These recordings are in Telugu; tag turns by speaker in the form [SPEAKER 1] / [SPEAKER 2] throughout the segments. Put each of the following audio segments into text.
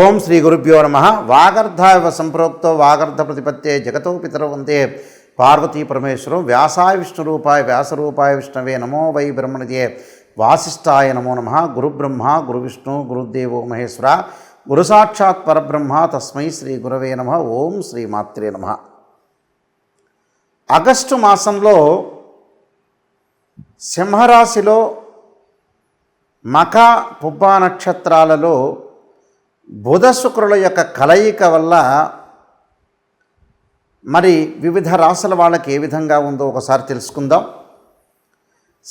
[SPEAKER 1] ఓం శ్రీ గురుభ్యో నమ వాగర్ధావ సంప్రోక్తో వాగర్ధ ప్రతిపత్తే జగతో పితర వందే పార్వతీ పరమేశ్వరం వ్యాసాయ విష్ణు రూపాయ వ్యాసరూపాయ విష్ణవే నమో వై బ్రహ్మణదే వాసిష్టాయ నమో నమ గురుబ్రహ్మ గురు విష్ణు గురుదేవో మహేశ్వర గురు సాక్షాత్ పరబ్రహ్మ తస్మై శ్రీ గురవే నమ ఓం శ్రీ మాత్రే నమ ఆగస్టు మాసంలో సింహరాశిలో మఖ పుబ్బా నక్షత్రాలలో బుధ శుక్రుల యొక్క కలయిక వల్ల మరి వివిధ రాశుల వాళ్ళకి ఏ విధంగా ఉందో ఒకసారి తెలుసుకుందాం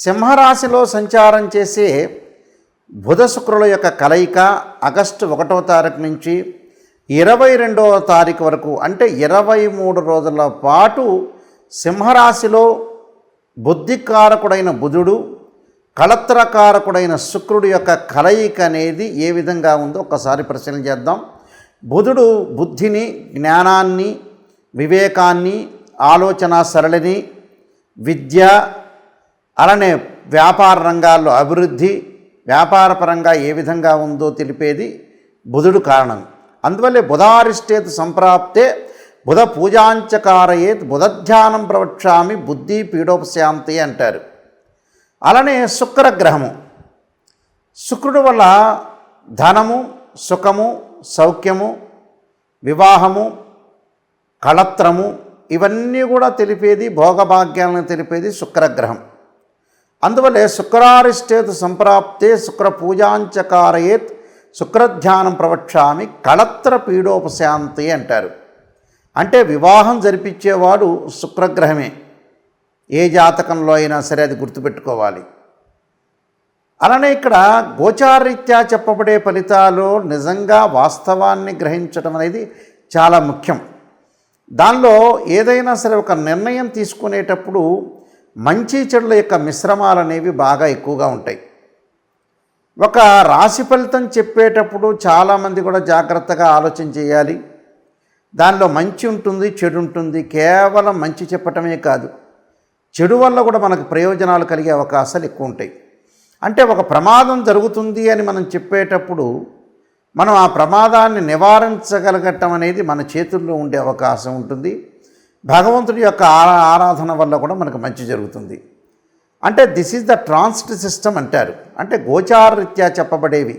[SPEAKER 1] సింహరాశిలో సంచారం చేసే బుధ శుక్రుల యొక్క కలయిక ఆగస్టు ఒకటో తారీఖు నుంచి ఇరవై రెండవ తారీఖు వరకు అంటే ఇరవై మూడు రోజుల పాటు సింహరాశిలో బుద్ధికారకుడైన బుధుడు కళత్రకారకుడైన శుక్రుడి యొక్క కలయిక అనేది ఏ విధంగా ఉందో ఒకసారి పరిశీలన చేద్దాం బుధుడు బుద్ధిని జ్ఞానాన్ని వివేకాన్ని ఆలోచన సరళిని విద్య అలానే వ్యాపార రంగాల్లో అభివృద్ధి వ్యాపారపరంగా ఏ విధంగా ఉందో తెలిపేది బుధుడు కారణం అందువల్లే బుధారిష్టేత్ సంప్రాప్తే బుధ పూజాంచకారయేత్ బుధధ్యానం ప్రవక్షామి బుద్ధి పీడోపశాంతి అంటారు అలానే శుక్ర గ్రహము శుక్రుడు వల్ల ధనము సుఖము సౌఖ్యము వివాహము కళత్రము ఇవన్నీ కూడా తెలిపేది భోగభాగ్యాలను తెలిపేది శుక్రగ్రహం అందువల్లే శుక్రారిష్టేతు సంప్రాప్తే శుక్ర పూజాంచకారయేత్ శుక్రధ్యానం ప్రవక్షామి కళత్ర పీడోపశాంతి అంటారు అంటే వివాహం జరిపించేవాడు శుక్రగ్రహమే ఏ జాతకంలో అయినా సరే అది గుర్తుపెట్టుకోవాలి అలానే ఇక్కడ గోచారరీత్యా చెప్పబడే ఫలితాలు నిజంగా వాస్తవాన్ని గ్రహించడం అనేది చాలా ముఖ్యం దానిలో ఏదైనా సరే ఒక నిర్ణయం తీసుకునేటప్పుడు మంచి చెడుల యొక్క మిశ్రమాలు అనేవి బాగా ఎక్కువగా ఉంటాయి ఒక రాశి ఫలితం చెప్పేటప్పుడు చాలామంది కూడా జాగ్రత్తగా ఆలోచన చేయాలి దానిలో మంచి ఉంటుంది చెడు ఉంటుంది కేవలం మంచి చెప్పటమే కాదు చెడు వల్ల కూడా మనకు ప్రయోజనాలు కలిగే అవకాశాలు ఎక్కువ ఉంటాయి అంటే ఒక ప్రమాదం జరుగుతుంది అని మనం చెప్పేటప్పుడు మనం ఆ ప్రమాదాన్ని నివారించగలగటం అనేది మన చేతుల్లో ఉండే అవకాశం ఉంటుంది భగవంతుడి యొక్క ఆరాధన వల్ల కూడా మనకు మంచి జరుగుతుంది అంటే this is the transit system అంటారు అంటే గోచారరీత్యా చెప్పబడేవి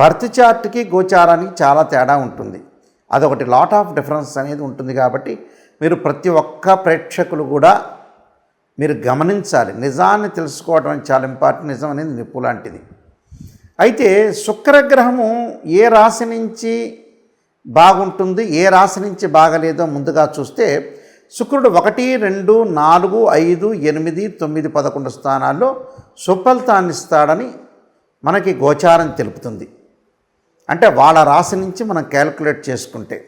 [SPEAKER 1] బర్త్ చార్ట్కి గోచారానికి చాలా తేడా ఉంటుంది అదొకటి లాట్ ఆఫ్ డిఫరెన్స్ అనేది ఉంటుంది కాబట్టి మీరు ప్రతి ఒక్క ప్రేక్షకులు కూడా మీరు గమనించాలి నిజాన్ని తెలుసుకోవడం చాలా ఇంపార్టెంట్ నిజం అనేది నిప్పు లాంటిది అయితే శుక్రగ్రహము ఏ రాశి నుంచి బాగుంటుంది ఏ రాశి నుంచి బాగలేదో ముందుగా చూస్తే శుక్రుడు ఒకటి రెండు నాలుగు ఐదు ఎనిమిది తొమ్మిది పదకొండు స్థానాల్లో సుఫలితాన్ని ఇస్తాడని మనకి గోచారం తెలుపుతుంది అంటే వాళ్ళ రాశి నుంచి మనం క్యాలిక్యులేట్ చేసుకుంటే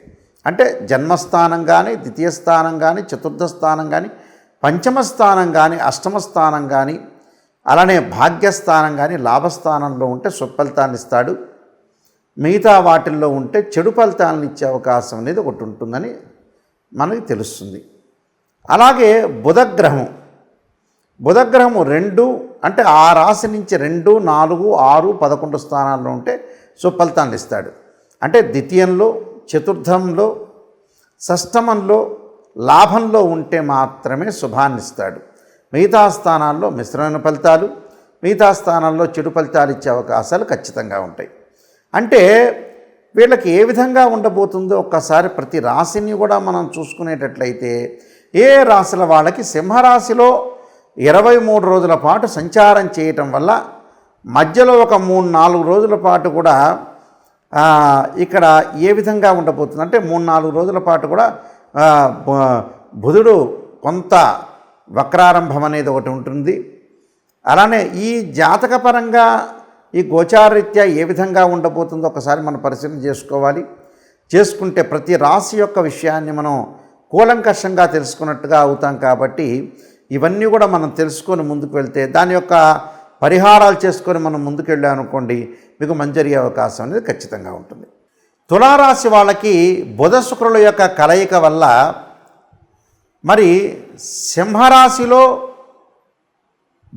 [SPEAKER 1] అంటే జన్మస్థానం కానీ ద్వితీయ స్థానం కానీ చతుర్థ స్థానం కానీ పంచమ స్థానం కానీ అష్టమ స్థానం కానీ అలానే భాగ్యస్థానం కానీ లాభస్థానంలో ఉంటే సుఫలితాన్ని ఇస్తాడు మిగతా వాటిల్లో ఉంటే చెడు ఫలితాలను ఇచ్చే అవకాశం అనేది ఒకటి ఉంటుందని మనకి తెలుస్తుంది అలాగే బుధగ్రహం బుధగ్రహము రెండు అంటే ఆ రాశి నుంచి రెండు నాలుగు ఆరు పదకొండు స్థానాల్లో ఉంటే సుఫలితాన్ని ఇస్తాడు అంటే ద్వితీయంలో చతుర్థంలో షష్టమంలో లాభంలో ఉంటే మాత్రమే శుభాన్నిస్తాడు మిగతా స్థానాల్లో మిశ్రమైన ఫలితాలు మిగతా స్థానాల్లో చెడు ఫలితాలు ఇచ్చే అవకాశాలు ఖచ్చితంగా ఉంటాయి అంటే వీళ్ళకి ఏ విధంగా ఉండబోతుందో ఒక్కసారి ప్రతి రాశిని కూడా మనం చూసుకునేటట్లయితే ఏ రాశుల వాళ్ళకి సింహరాశిలో ఇరవై మూడు రోజుల పాటు సంచారం చేయటం వల్ల మధ్యలో ఒక మూడు నాలుగు రోజుల పాటు కూడా ఇక్కడ ఏ విధంగా ఉండబోతుంది అంటే మూడు నాలుగు రోజుల పాటు కూడా బుధుడు కొంత వక్రారంభం అనేది ఒకటి ఉంటుంది అలానే ఈ జాతకపరంగా ఈ గోచారరీత్యా ఏ విధంగా ఉండబోతుందో ఒకసారి మనం పరిశీలన చేసుకోవాలి చేసుకుంటే ప్రతి రాశి యొక్క విషయాన్ని మనం కూలంకషంగా తెలుసుకున్నట్టుగా అవుతాం కాబట్టి ఇవన్నీ కూడా మనం తెలుసుకొని ముందుకు వెళ్తే దాని యొక్క పరిహారాలు చేసుకొని మనం ముందుకు వెళ్ళామనుకోండి మీకు మంచి అవకాశం అనేది ఖచ్చితంగా ఉంటుంది తులారాశి వాళ్ళకి బుధ శుక్రుల యొక్క కలయిక వల్ల మరి సింహరాశిలో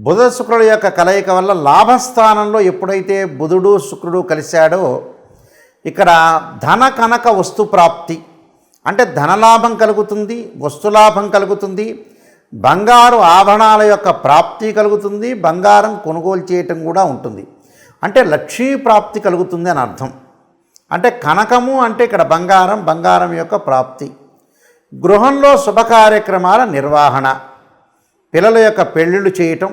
[SPEAKER 1] బుధ శుక్రుల యొక్క కలయిక వల్ల లాభస్థానంలో ఎప్పుడైతే బుధుడు శుక్రుడు కలిశాడో ఇక్కడ ధన కనక వస్తు ప్రాప్తి అంటే ధనలాభం కలుగుతుంది వస్తులాభం కలుగుతుంది బంగారు ఆభరణాల యొక్క ప్రాప్తి కలుగుతుంది బంగారం కొనుగోలు చేయటం కూడా ఉంటుంది అంటే లక్ష్మీ ప్రాప్తి కలుగుతుంది అని అర్థం అంటే కనకము అంటే ఇక్కడ బంగారం బంగారం యొక్క ప్రాప్తి గృహంలో శుభకార్యక్రమాల నిర్వహణ పిల్లల యొక్క పెళ్ళిళ్ళు చేయటం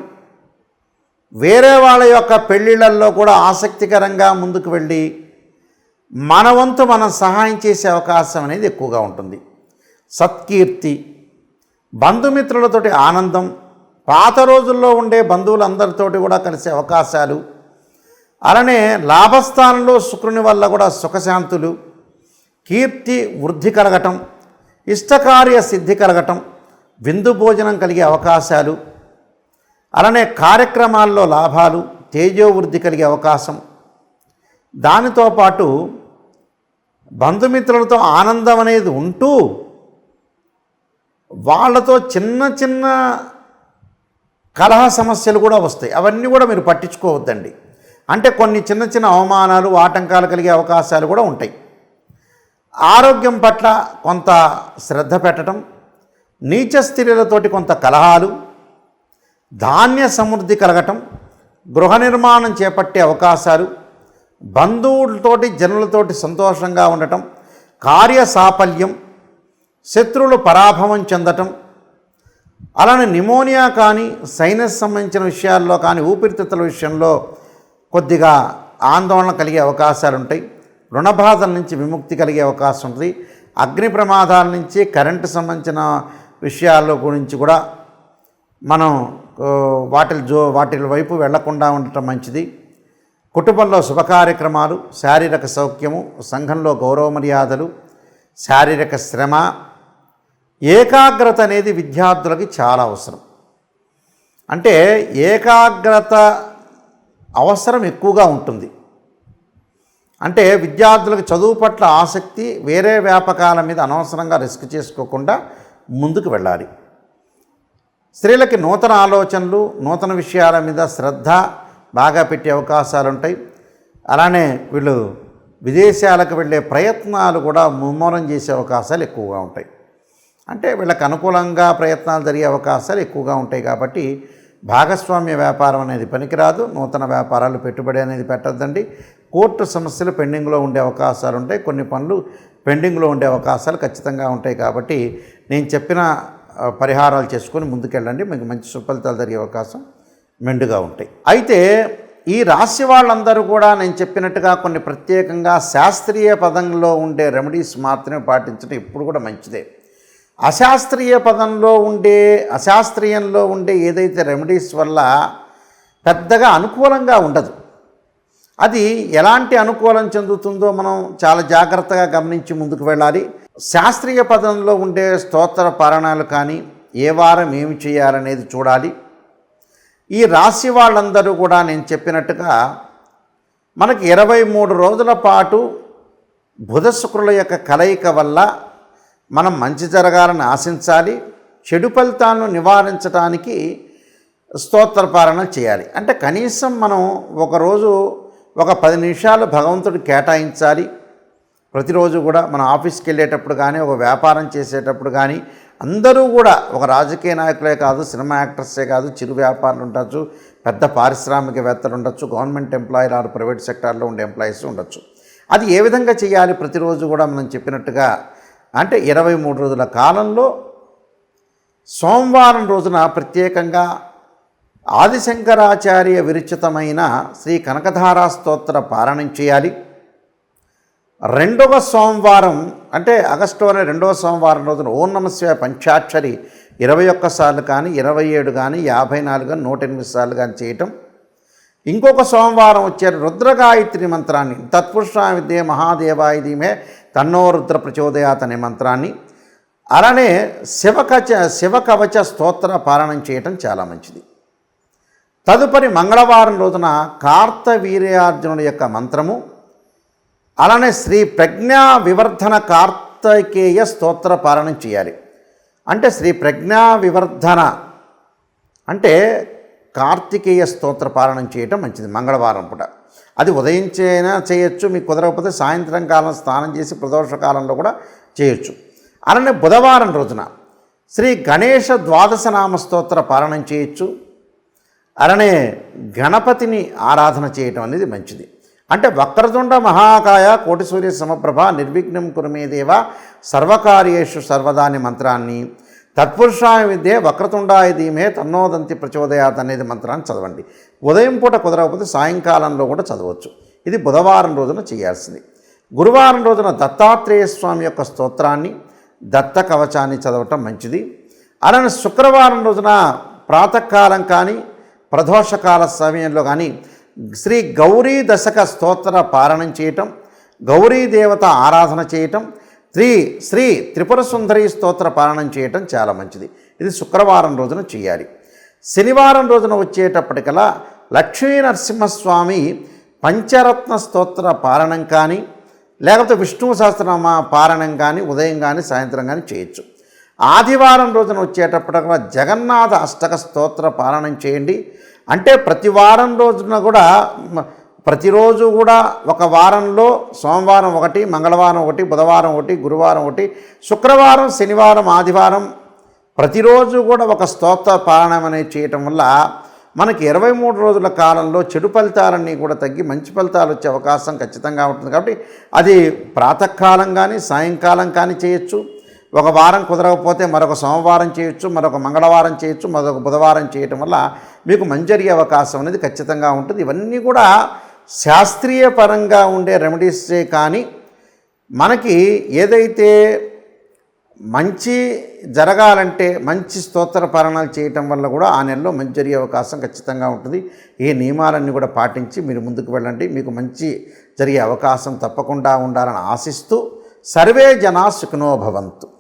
[SPEAKER 1] వేరే వాళ్ళ యొక్క పెళ్ళిళ్ళల్లో కూడా ఆసక్తికరంగా ముందుకు వెళ్ళి మన వంతు మనం సహాయం చేసే అవకాశం అనేది ఎక్కువగా ఉంటుంది సత్కీర్తి బంధుమిత్రులతోటి ఆనందం పాత రోజుల్లో ఉండే బంధువులందరితోటి కూడా కలిసే అవకాశాలు అలానే లాభస్థానంలో శుక్రుని వల్ల కూడా సుఖశాంతులు కీర్తి వృద్ధి కలగటం ఇష్టకార్య సిద్ధి కలగటం విందు భోజనం కలిగే అవకాశాలు అలానే కార్యక్రమాల్లో లాభాలు తేజోవృద్ధి కలిగే అవకాశం దానితో పాటు బంధుమిత్రులతో ఆనందం అనేది ఉంటూ వాళ్ళతో చిన్న చిన్న కలహ సమస్యలు కూడా వస్తాయి అవన్నీ కూడా మీరు పట్టించుకోవద్దండి అంటే కొన్ని చిన్న చిన్న అవమానాలు ఆటంకాలు కలిగే అవకాశాలు కూడా ఉంటాయి ఆరోగ్యం పట్ల కొంత శ్రద్ధ పెట్టడం నీచ స్థిరులతోటి కొంత కలహాలు ధాన్య సమృద్ధి కలగటం గృహ నిర్మాణం చేపట్టే అవకాశాలు బంధువులతోటి జనులతోటి సంతోషంగా ఉండటం కార్య సాఫల్యం శత్రువులు పరాభవం చెందటం అలానే నిమోనియా కానీ సైనస్ సంబంధించిన విషయాల్లో కానీ ఊపిరితిత్తుల విషయంలో కొద్దిగా ఆందోళన కలిగే అవకాశాలు ఉంటాయి రుణ బాధల నుంచి విముక్తి కలిగే అవకాశం ఉంటుంది అగ్ని ప్రమాదాల నుంచి కరెంటు సంబంధించిన విషయాల గురించి కూడా మనం వాటి జో వాటి వైపు వెళ్లకుండా ఉండటం మంచిది కుటుంబంలో శుభ కార్యక్రమాలు శారీరక సౌఖ్యము సంఘంలో గౌరవ మర్యాదలు శారీరక శ్రమ ఏకాగ్రత అనేది విద్యార్థులకి చాలా అవసరం అంటే ఏకాగ్రత అవసరం ఎక్కువగా ఉంటుంది అంటే విద్యార్థులకు చదువు పట్ల ఆసక్తి వేరే వ్యాపకాల మీద అనవసరంగా రిస్క్ చేసుకోకుండా ముందుకు వెళ్ళాలి స్త్రీలకి నూతన ఆలోచనలు నూతన విషయాల మీద శ్రద్ధ బాగా పెట్టే అవకాశాలు ఉంటాయి అలానే వీళ్ళు విదేశాలకు వెళ్ళే ప్రయత్నాలు కూడా ముమ్మరం చేసే అవకాశాలు ఎక్కువగా ఉంటాయి అంటే వీళ్ళకి అనుకూలంగా ప్రయత్నాలు జరిగే అవకాశాలు ఎక్కువగా ఉంటాయి కాబట్టి భాగస్వామ్య వ్యాపారం అనేది పనికిరాదు నూతన వ్యాపారాలు పెట్టుబడి అనేది పెట్టద్దండి కోర్టు సమస్యలు పెండింగ్లో ఉండే అవకాశాలు ఉంటాయి కొన్ని పనులు పెండింగ్లో ఉండే అవకాశాలు ఖచ్చితంగా ఉంటాయి కాబట్టి నేను చెప్పిన పరిహారాలు చేసుకొని ముందుకెళ్ళండి మీకు మంచి సుఫలితాలు జరిగే అవకాశం మెండుగా ఉంటాయి అయితే ఈ రాశి వాళ్ళందరూ కూడా నేను చెప్పినట్టుగా కొన్ని ప్రత్యేకంగా శాస్త్రీయ పదంలో ఉండే రెమెడీస్ మాత్రమే పాటించడం ఇప్పుడు కూడా మంచిదే అశాస్త్రీయ పదంలో ఉండే అశాస్త్రీయంలో ఉండే ఏదైతే రెమెడీస్ వల్ల పెద్దగా అనుకూలంగా ఉండదు అది ఎలాంటి అనుకూలం చెందుతుందో మనం చాలా జాగ్రత్తగా గమనించి ముందుకు వెళ్ళాలి శాస్త్రీయ పదంలో ఉండే స్తోత్ర పారాయణాలు కానీ ఏ వారం ఏమి చేయాలనేది చూడాలి ఈ రాశి వాళ్ళందరూ కూడా నేను చెప్పినట్టుగా మనకి ఇరవై మూడు రోజుల పాటు బుధ శుక్రుల యొక్క కలయిక వల్ల మనం మంచి జరగాలని ఆశించాలి చెడు ఫలితాలను నివారించడానికి స్తోత్రపారణ చేయాలి అంటే కనీసం మనం ఒకరోజు ఒక పది నిమిషాలు భగవంతుడు కేటాయించాలి ప్రతిరోజు కూడా మన ఆఫీస్కి వెళ్ళేటప్పుడు కానీ ఒక వ్యాపారం చేసేటప్పుడు కానీ అందరూ కూడా ఒక రాజకీయ నాయకులే కాదు సినిమా యాక్టర్సే కాదు చిరు వ్యాపారులు ఉండొచ్చు పెద్ద పారిశ్రామికవేత్తలు ఉండొచ్చు గవర్నమెంట్ ఎంప్లాయీలు ఆరు ప్రైవేట్ సెక్టార్లో ఉండే ఎంప్లాయీస్ ఉండొచ్చు అది ఏ విధంగా చేయాలి ప్రతిరోజు కూడా మనం చెప్పినట్టుగా అంటే ఇరవై మూడు రోజుల కాలంలో సోమవారం రోజున ప్రత్యేకంగా ఆదిశంకరాచార్య విరుచితమైన శ్రీ కనకధారా స్తోత్ర పారాయణం చేయాలి రెండవ సోమవారం అంటే ఆగస్టులోనే రెండవ సోమవారం రోజున ఓం శివ పంచాక్షరి ఇరవై ఒక్కసార్లు కానీ ఇరవై ఏడు కానీ యాభై నాలుగు కానీ నూట ఎనిమిది సార్లు కానీ చేయటం ఇంకొక సోమవారం వచ్చే రుద్రగాయత్రి మంత్రాన్ని మహాదేవాయి దీమే రుద్ర ప్రచోదయాత్ అనే మంత్రాన్ని అలానే శివకచ శివకవచ స్తోత్ర పారాయణం చేయటం చాలా మంచిది తదుపరి మంగళవారం రోజున కార్తవీర్యార్జునుడి యొక్క మంత్రము అలానే శ్రీ ప్రజ్ఞా వివర్ధన కార్తకేయ స్తోత్ర పారాయణం చేయాలి అంటే శ్రీ ప్రజ్ఞా వివర్ధన అంటే కార్తికేయ స్తోత్ర పారాయణం చేయటం మంచిది మంగళవారం పూట అది ఉదయించైనా చేయొచ్చు మీకు కుదరకపోతే సాయంత్రం కాలం స్నానం చేసి ప్రదోష కాలంలో కూడా చేయొచ్చు అలానే బుధవారం రోజున శ్రీ గణేష నామ స్తోత్ర పాలన చేయొచ్చు అలానే గణపతిని ఆరాధన చేయటం అనేది మంచిది అంటే వక్రతుండ మహాకాయ కోటి సూర్య సమప్రభ నిర్విఘ్నం దేవ సర్వకార్యేషు సర్వదాని మంత్రాన్ని తత్పురుషాయ విద్యే వక్రతుండాయ ధీమే తన్నోదంతి ప్రచోదయాత్ అనేది మంత్రాన్ని చదవండి ఉదయం పూట కుదరకపోతే సాయంకాలంలో కూడా చదవచ్చు ఇది బుధవారం రోజున చేయాల్సింది గురువారం రోజున దత్తాత్రేయ స్వామి యొక్క స్తోత్రాన్ని దత్త కవచాన్ని చదవటం మంచిది అలానే శుక్రవారం రోజున ప్రాతకాలం కానీ ప్రదోషకాల సమయంలో కానీ శ్రీ గౌరీ దశక స్తోత్ర పారణం చేయటం గౌరీ దేవత ఆరాధన చేయటం శ్రీ శ్రీ త్రిపుర సుందరి స్తోత్ర పాలనం చేయటం చాలా మంచిది ఇది శుక్రవారం రోజున చేయాలి శనివారం రోజున వచ్చేటప్పటికలా లక్ష్మీ నరసింహస్వామి పంచరత్న స్తోత్ర పాలనం కానీ లేకపోతే విష్ణు సహస్రనామ పాలనం కానీ ఉదయం కానీ సాయంత్రం కానీ చేయొచ్చు ఆదివారం రోజున వచ్చేటప్పటికల్లా జగన్నాథ అష్టక స్తోత్ర పాలనం చేయండి అంటే ప్రతి వారం రోజున కూడా ప్రతిరోజు కూడా ఒక వారంలో సోమవారం ఒకటి మంగళవారం ఒకటి బుధవారం ఒకటి గురువారం ఒకటి శుక్రవారం శనివారం ఆదివారం ప్రతిరోజు కూడా ఒక స్తోత్ర పారాయణం అనేది చేయటం వల్ల మనకి ఇరవై మూడు రోజుల కాలంలో చెడు ఫలితాలన్నీ కూడా తగ్గి మంచి ఫలితాలు వచ్చే అవకాశం ఖచ్చితంగా ఉంటుంది కాబట్టి అది ప్రాతకాలం కానీ సాయంకాలం కానీ చేయొచ్చు ఒక వారం కుదరకపోతే మరొక సోమవారం చేయొచ్చు మరొక మంగళవారం చేయొచ్చు మరొక బుధవారం చేయటం వల్ల మీకు మంజరిగే అవకాశం అనేది ఖచ్చితంగా ఉంటుంది ఇవన్నీ కూడా శాస్త్రీయ పరంగా ఉండే రెమెడీసే కానీ మనకి ఏదైతే మంచి జరగాలంటే మంచి స్తోత్ర పరణాలు చేయటం వల్ల కూడా ఆ నెలలో మంచి జరిగే అవకాశం ఖచ్చితంగా ఉంటుంది ఈ నియమాలన్నీ కూడా పాటించి మీరు ముందుకు వెళ్ళండి మీకు మంచి జరిగే అవకాశం తప్పకుండా ఉండాలని ఆశిస్తూ సర్వే జనా సుఖనోభవంతు